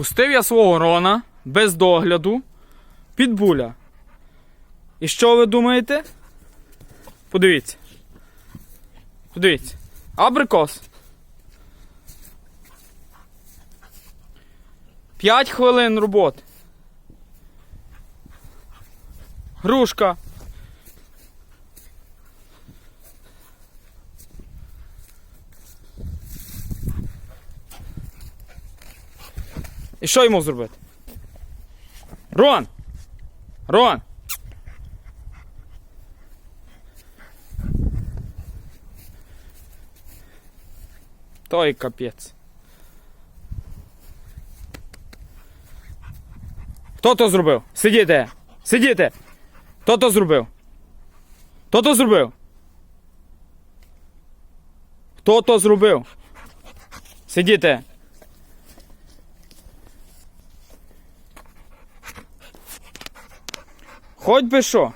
Пустив я свого рона без догляду під буля. І що ви думаєте? Подивіться. Подивіться. Абрикос. 5 хвилин роботи. Грушка. І що йому зробити? Рон! Рон! Той капець. Хто то зробив? Сидіте! Сидіте! Хто то зробив? Хто то зробив? Хто то зробив? Сидіте! Хоч би що.